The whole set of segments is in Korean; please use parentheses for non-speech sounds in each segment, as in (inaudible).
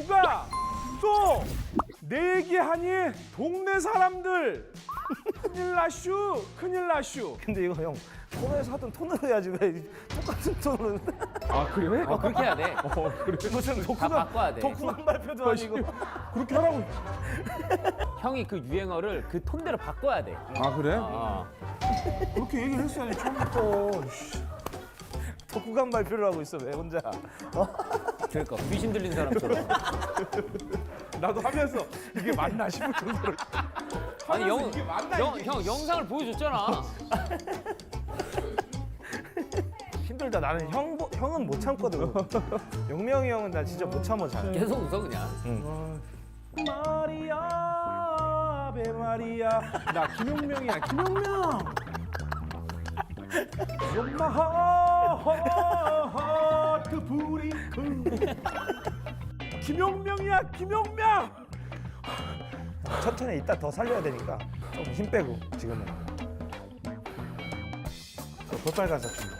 누가 또 내 얘기하니 동네 사람들 큰일 나슈 큰일 나슈 근데 이거 형 코너에서 하던 톤으로 해야지 왜 똑같은 톤으로 아 그래? 어, 그렇게 해야 돼. 어 그래 무슨 다 독후감 바꿔야 돼. 독후감 발표도 아니고 (laughs) 그렇게 하라고 형이 그 유행어를 그 톤대로 바꿔야 돼. 아 그래? 어. 그렇게 얘기를 했어야지 처음부터 독후감 발표를 하고 있어 왜 혼자 그러니까 귀신 들린 사람처럼. (laughs) 나도 하면서 이게 맞나 싶을 정도로 아니 영, 이게 맞나, 영, 이게? 형 영상을 보여줬잖아. 힘들다 나는 형 보- 형은 못 참거든 영명이 형은 나 진짜 못 참아 잘 계속 웃어 그냥. 마리아 아베 마리아 나 김용명이야 김용명 엄마 그 불이 그. 김용명이야 김용명! 천천히 이따 더 살려야 되니까 좀 힘 빼고 지금은. 저 볼빨간사 준비.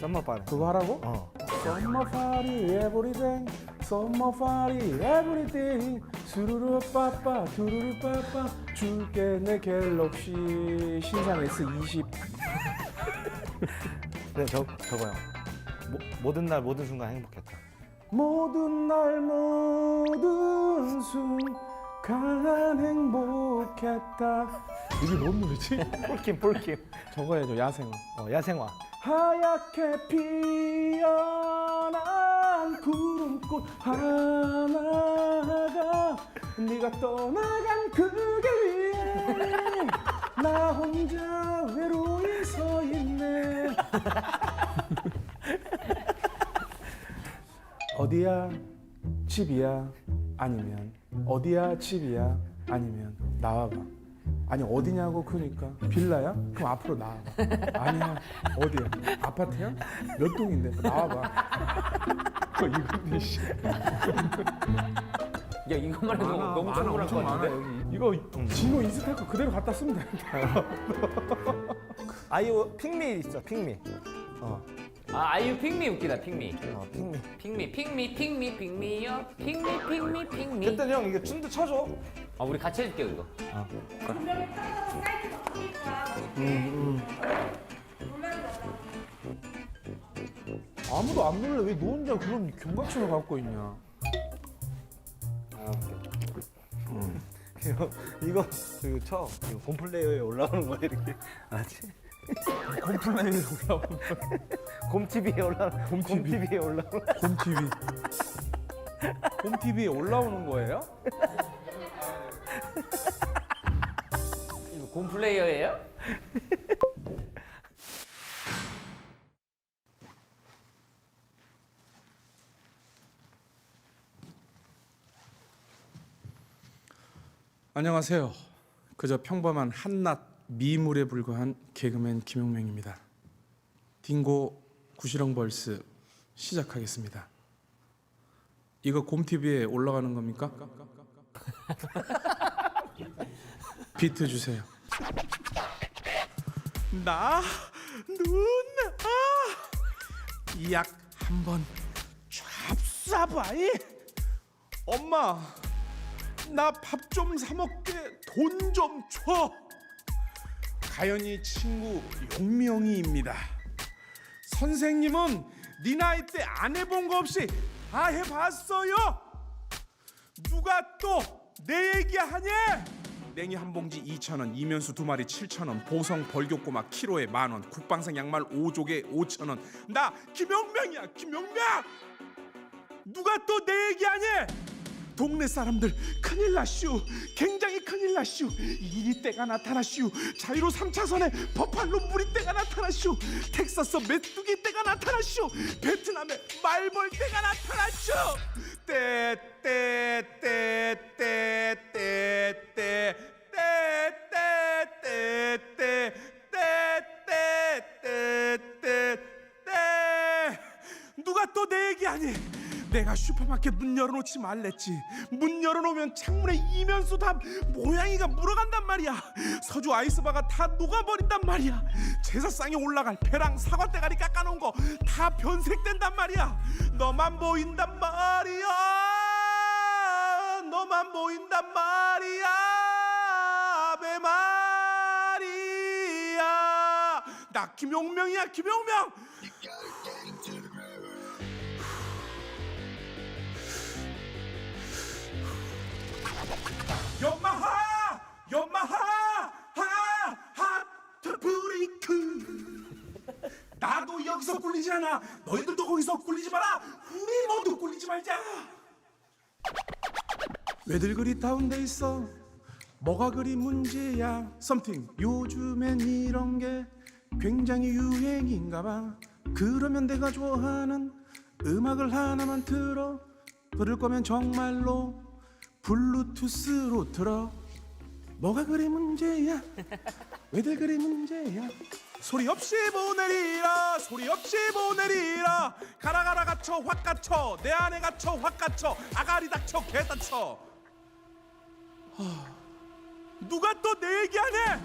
썸머바네 그거 하라고? 어. Summer party everything Summer party everything. 수루루 빠빠 두루루 빠빠. 줄게 내 갤럭시. 신상 S20 네, 저, 저거요. 모, 모든 날 모든 순간 행복했다. 모든 날 모든 순간 행복했다. 이게 뭔 노래지? (laughs) 폴킴 폴킴. 저거 해줘 야생화. 어 야생화. 하얗게 피어난 구름꽃 하나가 네가 떠나간 그길 위에 나 혼자 외로이 서 있네 (laughs) 어디야? 집이야? 아니면 어디야? 집이야? 아니면 나와봐. 아니 어디냐고 그러니까 빌라야? 그럼 앞으로 나와봐. 아니야 어디야? 아파트야? 몇 동인데? 나와봐. 어, 이건데 씨 야 이것만 해도 너무 청구할 것 같은데. 여기. 이거 진호 인스타크 그대로 갖다 쓰면 되겠다 (laughs) 아이오 핑미 있어 핑미. 어, 아 아이유 핑미 웃기다 핑미. 어 핑미. 핑미 핑미 핑미 핑미요. 핑미 핑미 핑미. 그때 형 이거 춤도 쳐줘. 아 우리 같이 해줄게 그거. 아무도 안 놀래. 왜 너 혼자 그런 경각심을 갖고 있냐? 이거 이거 이거 쳐 이거 곰플레이어에 올라오는 거야 이렇게. 알았지? 컴플레인이 올라오는 곰TV에 올라오는 곰 TV. 곰TV에 올라오는 곰TV 곰TV에 올라오는 거예요? 이거 곰 플레이어예요? 안녕하세요. 그저 평범한 한낱 미물에 불과한 개그맨 김용명입니다. 딩고 구시렁 벌스 시작하겠습니다. 이거 곰TV에 올라가는 겁니까? (laughs) 비트 주세요. 나, 누나, 약 한번 찹싸봐이. 엄마, 나 밥 좀 사 먹게 돈 좀 줘. 가연이 친구 용명이입니다. 선생님은 네 나이 때 안 해본 거 없이 다 해봤어요. 누가 또 내 얘기하니? 냉이 한 봉지 2,000원, 이면수 두 마리 7,000원, 보성 벌교꼬막 키로에 만 원, 국방생 양말 5족에 5,000원. 나 김용명이야, 김용명! 누가 또 내 얘기하니? 동네 사람들 큰일 나슈 굉장히 큰일 나슈 이리 때가 나타나슈 자유로 3차선에 버팔로 무리 때가 나타나슈 텍사스 메뚜기 때가 나타나슈 베트남에 말벌 때가 나타나슈 떼떼떼떼떼떼떼떼떼떼떼떼떼 누가 또내 얘기하니 내가 슈퍼마켓 문 열어놓지 말랬지. 문 열어놓으면 창문에 이면수 다 모양이가 물어간단 말이야. 서주 아이스바가 다 녹아버린단 말이야. 제사상에 올라갈 배랑 사과 대가리 깎아놓은 거 다 변색된단 말이야. 너만 보인단 말이야. 간단 말이야. 아베 마리아 나 김용명이야 김용명 연마하! 연마하! 하하! 트 브레이크! 나도 여기서 꿀리지 않아. 너희들도 거기서 꿀리지 마라. 우리 모두 꿀리지 말자. 왜들 그리 다운돼 있어? 뭐가 그리 문제야? Something. 요즘엔 이런 게 굉장히 유행인가 봐. 그러면 내가 좋아하는 음악을 하나만 틀어. 들을 거면 정말로 블루투스로 틀어. 뭐가 그리 문제야? 왜들 그리 문제야? 소리 없이 보내리라 소리 없이 보내리라. 가라 가라 갇혀 확 갇혀. 내 안에 갇혀 확 갇혀. 아가리 닥쳐 개 닥쳐. 하, 누가 또 내 얘기하네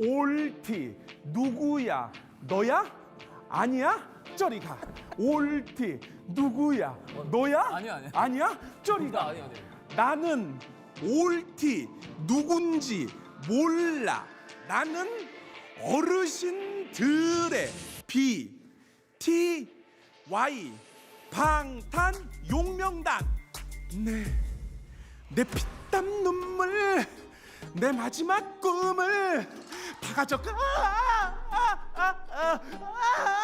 옳티 (laughs) 누구야? 너야? 아니야 저리 가. 옳티. 누구야? 너야? 아니야, 아니야. 아니야? 저리 가. 아니 아니. 나는 옳티. 누군지 몰라. 나는 어르신들의 B T Y 방탄 용명단. 네. 내 피땀 눈물 내 마지막 꿈을 다 가져가. 위아 위아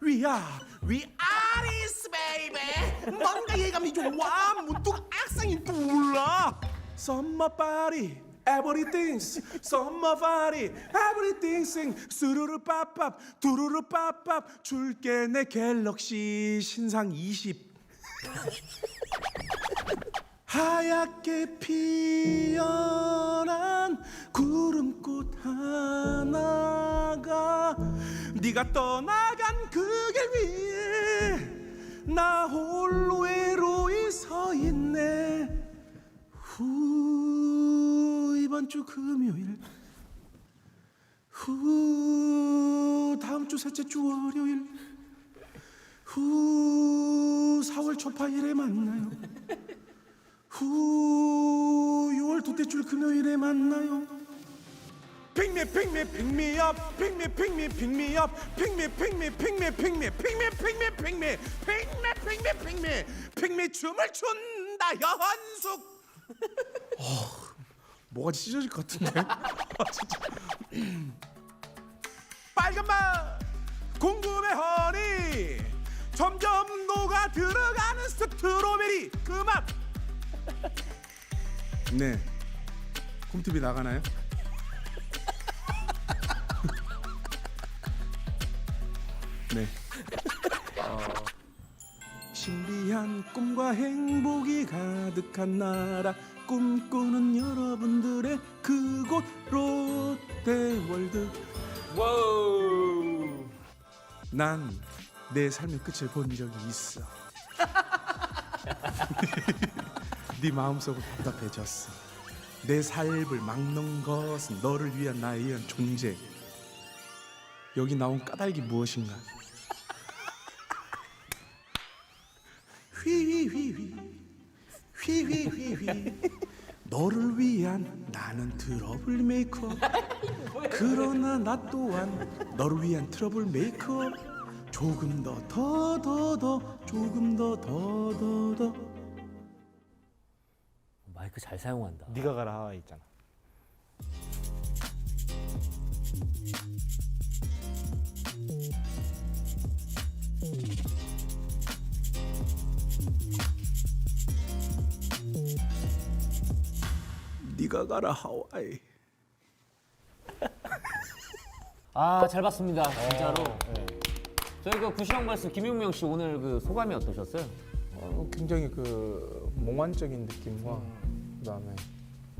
위아리스 베이베. 뭔가 예감이 좋아 문득 악상이 떠올라 Summer body Everything's summer body Everything 스르르 빠밥 두루루 빠밥 줄게 내 갤럭시 신상 20 하얗게 피어난 구름꽃 네가 떠나간 그 길 위에 나 홀로 외로이 서 있네. 후 이번 주 금요일. 후 다음 주 셋째 주 월요일. 후 4월 초파일에 만나요. 후 6월 둘째 줄 금요일에 만나요 Pick me, pick me, pick me up. Pick me, pick me, pick me up. Pick me, pick me, pick me, pick me, pick me, pick me, pick me, pick me, pick me, pick me, pick me 춤을 춘다 현숙. 뭐가 찢어질 것 같은데? 아, 진짜. 빨간 맛 궁금해 허니 점점 녹아 들어가는 스트로베리 그 맛. 네. 홈TV 나가나요? 네. 신비한 꿈과 행복이 가득한 나라. 꿈꾸는 여러분들의 그곳 롯데월드. 와우. 난 내 삶의 끝을 본 적이 있어. (laughs) 네 마음속으로 답답해졌어. 내 삶을 막는 것은 너를 위한 나에 의한 존재. 여기 나온 까닭이 무엇인가 휘휘휘휘. 휘휘휘휘. 너를 위한 나는 트러블 메이커 그러나 나 또한 너를 위한 트러블 메이커 조금 더 더 더 더 조금 더 더 더더. 마이크 잘 사용한다. 네가 가라 하와이 있잖아. 네가 가라 하와이 아 잘 봤습니다. 진짜로. 저희 그 구시형 발스 김용명 씨 오늘 그 소감이 어떠셨어요? 어, 굉장히 그 몽환적인 느낌과 그다음에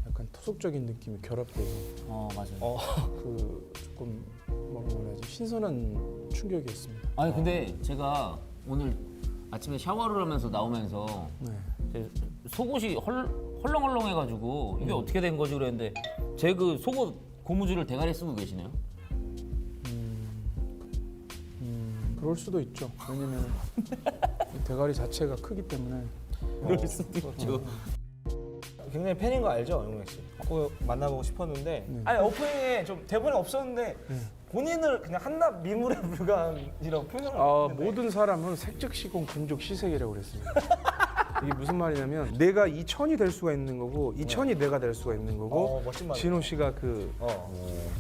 약간 토속적인 느낌이 결합돼서 어 맞아요. 그 조금 뭐라 그래야지 신선한 충격이었습니다. 아니 근데 제가 오늘 아침에 샤워를 하면서 나오면서 네. 제 속옷이 헐, 헐렁헐렁해가지고 이게 어떻게 된 거지 그랬는데 제 그 속옷 고무줄을 대가리 쓰고 계시네요. 그럴 수도 있죠. 왜냐면 이 (laughs) 대가리 자체가 크기 때문에 그럴 수도 있죠. 굉장히 팬인 거 알죠, 용명 씨? 꼭 만나보고 싶었는데 네. 아니 오프닝에 좀 대본이 없었는데 본인을 그냥 한낱 미물에 (laughs) 불과한 이런 표현을 아, 했는데 모든 사람은 색즉시공 공족시색이라고 그랬습니다. (laughs) 이게 무슨 말이냐면 내가 이 천이 될 수가 있는 거고 이 천이 내가 될 수가 있는 거고 어, 멋진 말. 진호 씨가 그 어.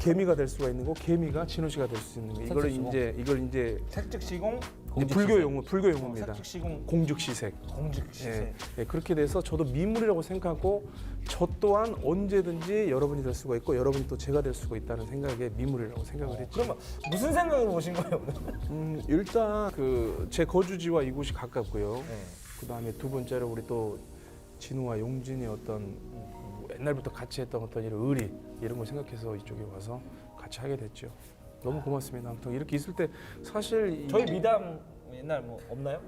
개미가 될 수가 있는 거고 개미가 진호 씨가 될 수 있는 거. 이걸. 이제 이걸 이제 색즉시공, 이제 불교 용어 불교 용어입니다. 색즉시공, 공죽시색. 공직시세. 예, 예, 그렇게 돼서 저도 미물이라고 생각하고 저 또한 언제든지 여러분이 될 수가 있고 여러분이 또 제가 될 수가 있다는 생각에 미물이라고 생각을 했죠. 그러면 무슨 생각으로 오신 거예요 오늘? 음, 일단 그 제 거주지와 이곳이 가깝고요. 네. 그 다음에 두 번째로 우리 또 진우와 용진이 어떤 뭐 옛날부터 같이 했던 어떤 이런 의리 이런 걸 생각해서 이쪽에 와서 같이 하게 됐죠. 너무 고맙습니다. 아무튼 이렇게 있을 때 사실 이- 저희 미담 옛날 뭐 없나요?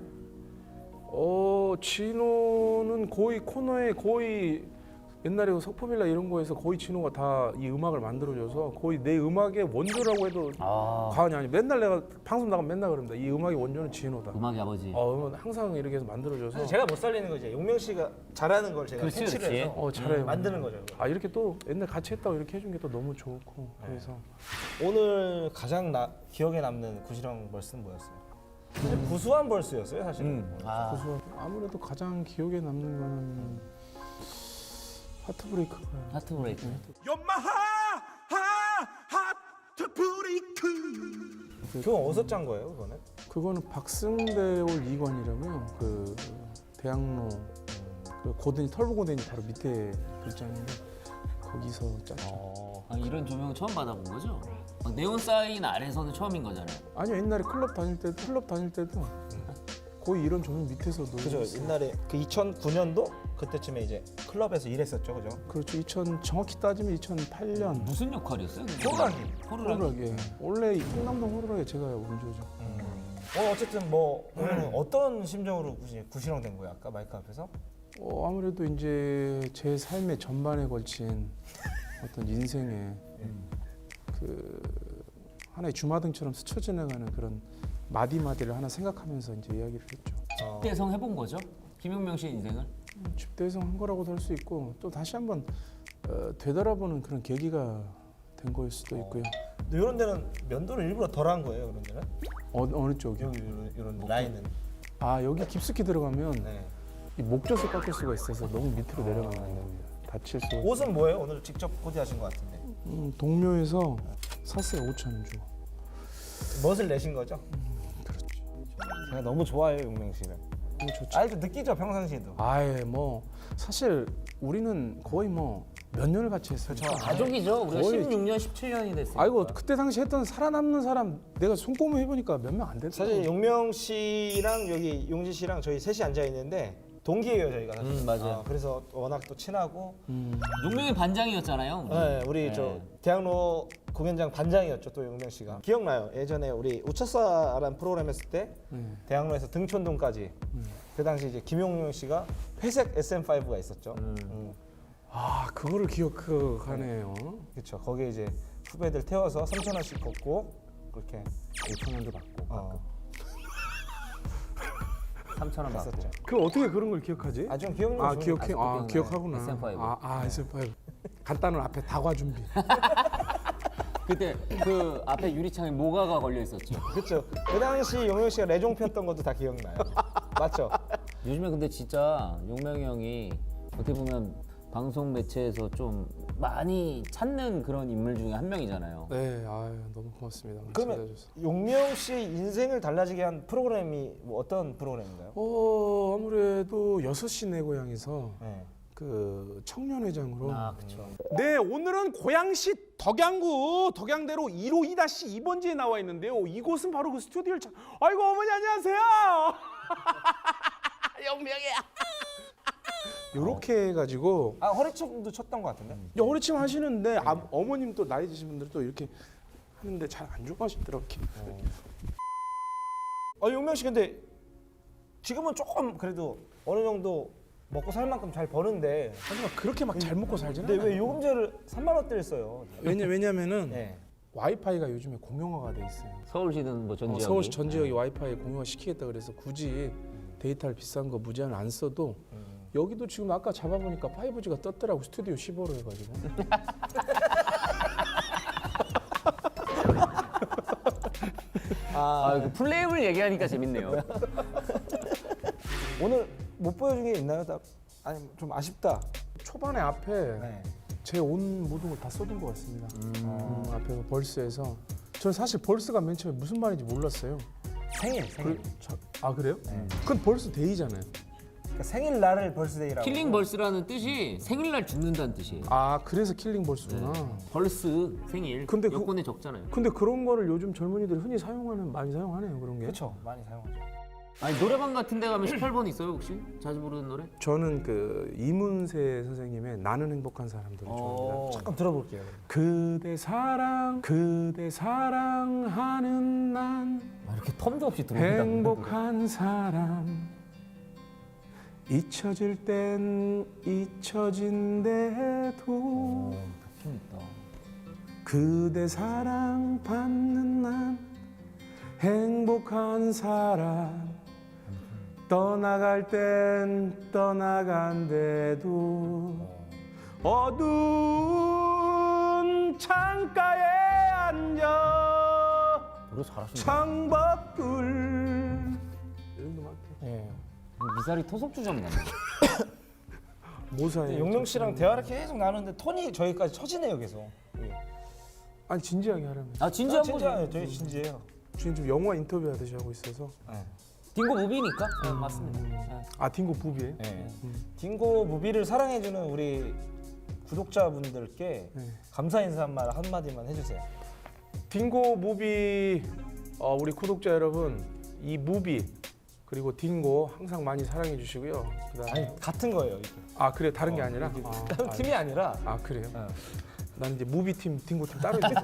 어 진호는 거의 코너에 거의 옛날에 그 석포빌라 이런 거에서 거의 진호가 다 이 음악을 만들어줘서 거의 내 음악의 원조라고 해도 아, 과언이 아니 맨날 내가 방송 나가면 맨날 그럽니다. 이 음악의 원조는 진호다. 음악의 아버지. 어 항상 이렇게 해서 만들어줘서 사실 제가 못 살리는 거지. 용명 씨가 잘하는 걸 제가 그렇지, 캐치를 그렇지. 해서 어 잘해요. 만드는 거죠. 아 이렇게 또 옛날 같이 했다고 이렇게 해준 게 또 너무 좋고 그래서 오늘 가장 나, 기억에 남는 구시령 벌스는 뭐였어요? 사실 구수한 벌스였어요, 사실은. 아, 그래서 아무래도 가장 기억에 남는 거는 하트브레이크가 하트 브레이크. 연마하 하 하트 브레이크 그건 어디서 짠 거예요, 그거는? 그거는 박승대올 2관이라고요. 그 대학로 그 고든이 털보 고든이 바로 밑에 글자인데 거기서 짰죠. 아, 이런 조명 처음 받아본 거죠? 막 네온 사인 아래서는 처음인 거잖아요. 아니요 옛날에 클럽 다닐 때도 클럽 다닐 때도 거의 이런 조명 밑에서 놀고 그죠. 옛날에 그 2009년도 그때쯤에 이제 클럽에서 일했었죠, 그죠? 그렇죠. 2000 정확히 따지면 2008년 무슨 역할이었어요? 호루라기. 호루라기. 호루라기. 원래 풍남동 호루라기 제가 원조죠. 어, 어쨌든 뭐 오늘은 어떤 심정으로 구시, 구시령 된 거예요, 아까 마이크 앞에서? 어, 아무래도 이제 제 삶의 전반에 걸친 (laughs) 어떤 인생의 그 하나의 주마등처럼 스쳐 지나가는 그런 마디 마디를 하나 생각하면서 이제 이야기를 했죠. 어. 대성 해본 거죠? 김용명 씨의 인생을? 집대성 한 거라고도 할 수 있고 또 다시 한번 어, 되돌아보는 그런 계기가 된 거일 수도 있고요. 근데 이런 데는 면도를 일부러 덜 한 거예요, 이런 데는? 어, 어느 쪽이요? 여기 이런, 이런 라인은. 아 여기 깊숙이 들어가면 네. 이 목젖을 깎을 수가 있어서 너무 밑으로 내려가면 안 됩니다. 다칠 수가. 있어요. 옷은 뭐예요? 오늘 직접 코디하신 것 같은데. 음, 동묘에서 샀어요 5천 주. 멋을 내신 거죠? 그렇죠. 제가 너무 좋아해요, 용명 씨를. 너무 좋죠. 알죠, 느끼죠, 평상시에도. 아예 뭐 사실 우리는 거의 뭐 몇 년을 같이 했어요. 가족이죠. 우리가 거의- 16년, 17년이 됐어요. 아이고 그때 당시 했던 살아남는 사람 내가 손꼽아 해보니까 몇 명 안 됐어. 사실 용명 씨랑 여기 용진 씨랑 저희 셋이 앉아 있는데 동기예요 저희가. 사실. 음, 맞아요. 어, 그래서 워낙 또 친하고. 음, 용명이 반장이었잖아요. 네, 우리 네. 저 대학로 공연장 반장이었죠 또 용명 씨가. 기억나요? 예전에 우리 우차사라는 프로그램 했을 때 네. 대학로에서 등촌동까지. 그 당시 이제 김용명 씨가 회색 SM5가 있었죠. 음. 아 그거를 기억하네요. 그렇죠. 거기에 이제 후배들 태워서 3천 원씩 걷고 그렇게 5천 원도 받고. 어, 3천 원 받고. 했었죠. 그 어떻게 그런 걸 기억하지? 아 좀 기억력 아 좋은 기억해. 아직도 아 기억나요. 기억하구나. SM5. 아, 아 SM5. 간단한 앞에 다과 준비. (laughs) 그때 그 앞에 유리창에 모가가 걸려 있었죠. 그렇죠. 그 당시 용명 씨가 레종 폈던 것도 다 기억나요. 맞죠? 요즘에 근데 진짜 용명이 형이 어떻게 보면 방송 매체에서 좀 많이 찾는 그런 인물 중에 한 명이잖아요. 네, 아유 너무 고맙습니다. 그러면. 용명 씨의 인생을 달라지게 한 프로그램이 뭐 어떤 프로그램인가요? 어 아무래도 여섯 시내 고향에서 네. 그 청년회장으로 아, 그렇죠. 네, 오늘은 고양시 덕양구 덕양대로 1호 2-2번지에 나와 있는데요. 이곳은 바로 그 스튜디오를 차... 아이고 어머니 안녕하세요. (laughs) 이 렇게 해가지고 아 허리춤도 췄던 것 같은데? 야, 허리춤 하시는데 아, 어머님 또 나이 드신 분들 또 이렇게 하는데 잘 안 좋아하시더라고요. 아 용명 씨 근데 지금은 조금 그래도 어느 정도 먹고 살 만큼 잘 버는데 하지만 그렇게 막 잘 먹고 살지는 근데 않아요. 왜 요금제를 3만 원대를 써요? 왜냐 왜냐면은 네. 와이파이가 요즘에 공용화가 돼 있어요. 서울시든 뭐전 어, 지역이 서울시 전 지역이 와이파이 공용화 시키겠다 그래서 굳이 데이터를 비싼 거 무제한 안 써도 여기도 지금 아까 잡아보니까 5G가 떴더라고 스튜디오 15로 해가지고 (laughs) 아, 그 플레임을 얘기하니까 재밌네요. (laughs) 오늘 못 보여준 게 있나요? 다 아니 좀 아쉽다. 초반에 앞에 네. 제 온 모든 걸 다 쏟은 것 같습니다. 음, 앞에 벌스에서 저는 사실 벌스가 맨 처음에 무슨 말인지 몰랐어요. 생일 생일. 그, 자, 아 그래요? 네. 그건 벌스 데이잖아요. 그러니까 생일 날을 벌스데이라고. 킬링 벌스라는 뜻이 생일날 죽는다는 뜻이에요. 아 그래서 킬링 벌스구나. 벌스 생일. 근데 그- 여권에 적잖아요. 근데 그런 거를 요즘 젊은이들이 흔히 사용하는 많이 사용하네요 그런 게. 그렇죠. 많이 사용하죠. 아니 노래방 같은 데 가면 18번 있어요 혹시? 자주 부르는 노래? 저는 그 이문세 선생님의 나는 행복한 사람들을 좋아합니다. 잠깐 들어볼게요. 그대 사랑 그대 사랑하는 난 아, 이렇게 텀도 없이 들어온다. 행복한 사람 잊혀질 땐 잊혀진대도. 그대 사랑 받는 난 행복한 사람 떠나갈 땐 떠나간대도 어두운 창가에 앉아. 창밖을 이런 거 많대. 예. 미사리 토속주점 같네. 모사에 용명 씨랑 대화를 계속 나누는데 톤이 저희까지 처지네요 계속. 예. 아니 진지하게 하라면 아 진지한 진짜 거죠. 저희 진지해요. 지금 좀 영화 인터뷰 하듯이 하고 있어서 딩고 무비니까. 네, 맞습니다. 네. 아 딩고 부비에 예. 딩고 무비를 사랑해주는 우리 구독자분들께 네. 감사 인사 한 말 한마디만 해주세요. 딩고 무비 어, 우리 구독자 여러분 이 무비 그리고 딩고 항상 많이 사랑해 주시고요. 그다음에 아니 같은 거예요. 이게. 아 그래 다른 게 아니라 아, 다른 팀이 아니라 아 그래요? 어. 나는 이제 무비 팀 딩고 팀 따로 있는 (laughs)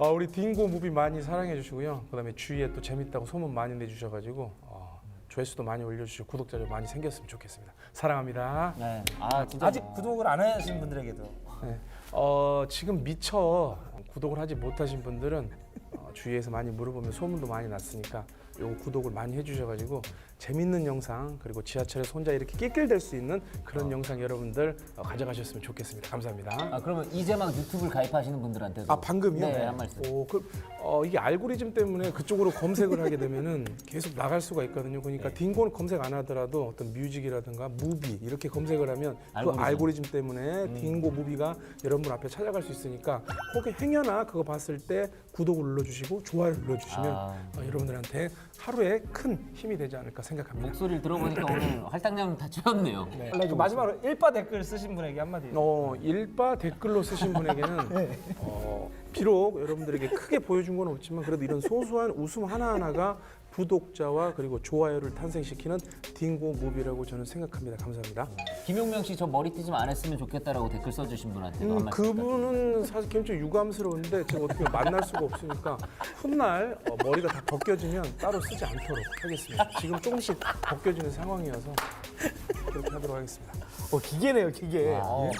아 우리 딩고 무비 많이 사랑해 주시고요. 그다음에 주위에 또 재밌다고 소문 많이 내주셔가지고 어, 조회수도 많이 올려주시고 구독자 좀 많이 생겼으면 좋겠습니다. 사랑합니다. 네. 아 진짜 아직 뭐. 구독을 안 하신 분들에게도 네. 어, 지금 미처 구독을 하지 못하신 분들은 어, 주위에서 많이 물어보면 소문도 많이 났으니까 요거 구독을 많이 해주셔가지고 재밌는 영상 그리고 지하철에서 혼자 이렇게 낄낄댈 수 있는 그런 영상 여러분들 어, 가져가셨으면 좋겠습니다. 감사합니다. 아 그러면 이제 막 유튜브를 가입하시는 분들한테도 아 방금요? 네, 한 말씀. 오, 그, 어, 이게 알고리즘 때문에 그쪽으로 검색을 하게 되면은 계속 나갈 수가 있거든요. 그러니까 딩고는 검색 안 하더라도 어떤 뮤직이라든가 무비 이렇게 검색을 하면 그 알고리즘. 알고리즘 때문에 딩고 무비가 여러분 앞에 찾아갈 수 있으니까 혹시 행여나 그거 봤을 때 구독을 눌러주시고 좋아요를 눌러주시면 아. 어, 여러분들한테 하루에 큰 힘이 되지 않을까 생각합니다. 목소리를 들어보니까 (laughs) 오늘 할당량 다 채웠네요. 네. 그 마지막으로 일바 댓글 쓰신 분에게 한마디. 어, 일바 댓글로 쓰신 분에게는 (laughs) 어, 비록 여러분들에게 크게 보여준 건 없지만 그래도 이런 소소한 웃음 하나하나가 구독자와 그리고 좋아요를 탄생시키는 딩고 무비라고 저는 생각합니다. 감사합니다. 김용명 씨 저 머리띠 좀 안 했으면 좋겠다라고 댓글 써주신 분한테도 한 음, 말씀. 그분은 사실 개인적으로 유감스러운데 제가 어떻게 만날 수가 없으니까 훗날 어, 머리가 다 벗겨지면 따로 쓰지 않도록 하겠습니다. 지금 조금씩 벗겨지는 상황이어서 그렇게 하도록 하겠습니다. 어 기계네요 기계. 와. 어,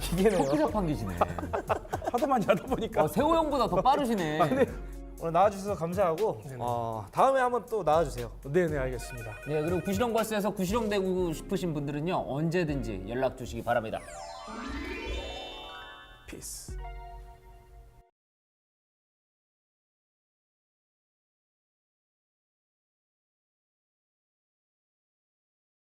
기계네요. 토끼잡 판기시네. 하도 많이 하다 보니까 어, 세호 형보다 더 빠르시네. (laughs) 오늘 나와주셔서 감사하고 어, 다음에 한번 또 나와주세요. 네네 알겠습니다. 네 그리고 구시령 벌스에서 구시령 되고 싶으신 분들은요 언제든지 연락 주시기 바랍니다. 피스.